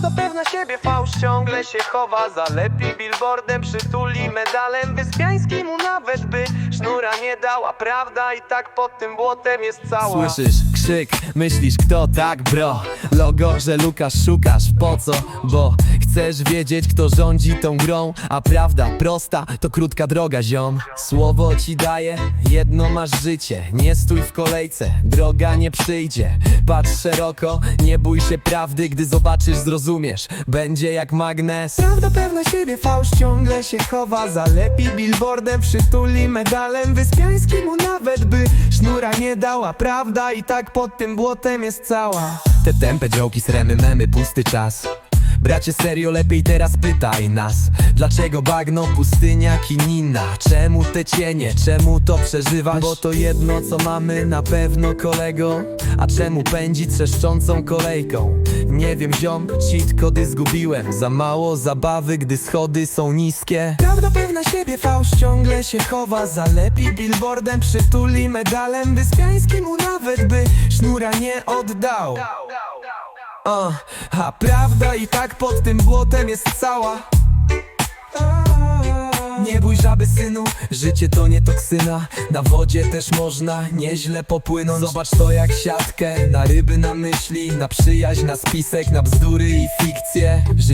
Prawda pewna siebie, fałsz ciągle się chowa. Zalepi billboardem, przytuli medalem Wyspiański mu nawet by sznura nie dała. Prawda i tak pod tym błotem jest cała. Słyszysz krzyk, myślisz kto tak bro? Logo, że Lukasz szukasz, po co? Bo chcesz wiedzieć kto rządzi tą grą A prawda prosta, to krótka droga ziom. Słowo ci daję, jedno masz życie Nie stój w kolejce, droga nie przyjdzie. Patrz szeroko, nie bój się prawdy Gdy zobaczysz zrozumiesz, będzie jak magnes. Prawda pewna siebie, fałsz ciągle się chowa. Zalepi billboardem, przytuli medalem. Wyspiański mu nawet by sznura nie dała. Prawda i tak pod tym błotem jest cała. Te tępe działki, sremy, memy, pusty czas Bracie serio, lepiej teraz pytaj nas. Dlaczego bagno, pustynia, kinina? Czemu te cienie, czemu to przeżywasz? Bo to jedno co mamy na pewno kolego. A czemu pędzi trzeszczącą kolejką? Nie wiem ziom, cheat kody zgubiłem. Za mało zabawy, gdy schody są niskie. Prawda pewna siebie, fałsz ciągle się chowa. Zalepi billboardem, przytuli medalem Wyspiański mu nawet by sznura nie oddał A prawda i tak pod tym błotem jest cała. Nie bój żaby synu, życie to nie toksyna. Na wodzie też można nieźle popłynąć. Zobacz to jak siatkę, na ryby na myśli Na przyjaźń, na spisek, na bzdury i fikcje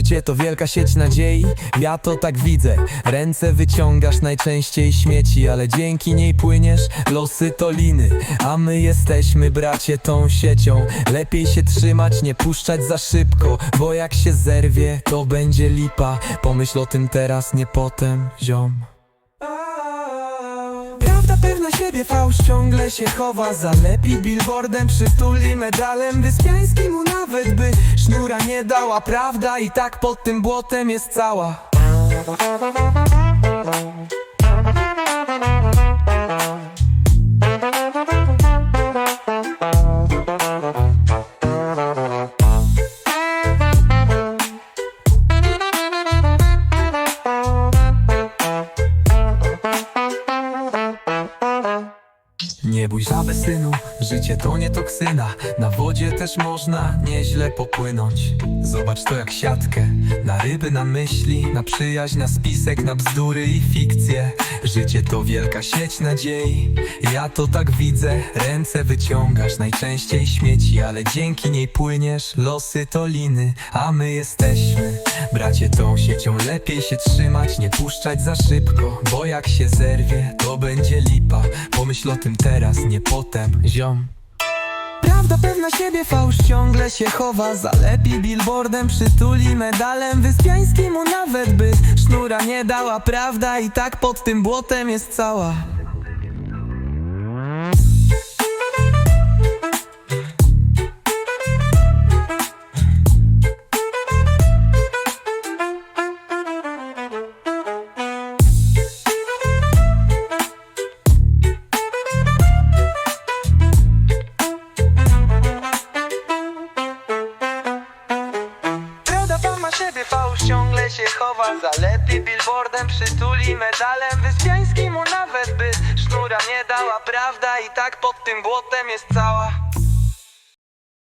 Życie to wielka sieć nadziei, ja to tak widzę. Ręce wyciągasz najczęściej śmieci Ale dzięki niej płyniesz, losy to liny A my jesteśmy bracie tą siecią. Lepiej się trzymać, nie puszczać za szybko Bo jak się zerwie, to będzie lipa. Pomyśl o tym teraz, nie potem, ziom. Pewna siebie, fałsz ciągle się chowa. Zalepi billboardem, przytuli medalem Wyspiański mu nawet. by sznura nie dała. Prawda i tak pod tym błotem jest cała Nie bój żaby synu, życie to nie toksyna. Na wodzie też można nieźle popłynąć. Zobacz to jak siatkę, na ryby, na myśli Na przyjaźń, na spisek, na bzdury i fikcje. Życie to wielka sieć nadziei. Ja to tak widzę, ręce wyciągasz Najczęściej śmieci, ale dzięki niej płyniesz. Losy to liny, a my jesteśmy. Bracie tą siecią lepiej się trzymać Nie puszczać za szybko, bo jak się zerwie To będzie lipa, pomyśl o tym teraz, nie potem, ziom. Prawda pewna siebie, fałsz ciągle się chowa. Zalepi billboardem, przytuli medalem Wyspiański mu nawet by. Sznura nie dała Prawda i tak pod tym błotem jest cała siebie, fałsz ciągle się chowa. Zalepi billboardem, przytuli medalem Wyspiański mu nawet by sznura nie dała. Prawda i tak pod tym błotem jest cała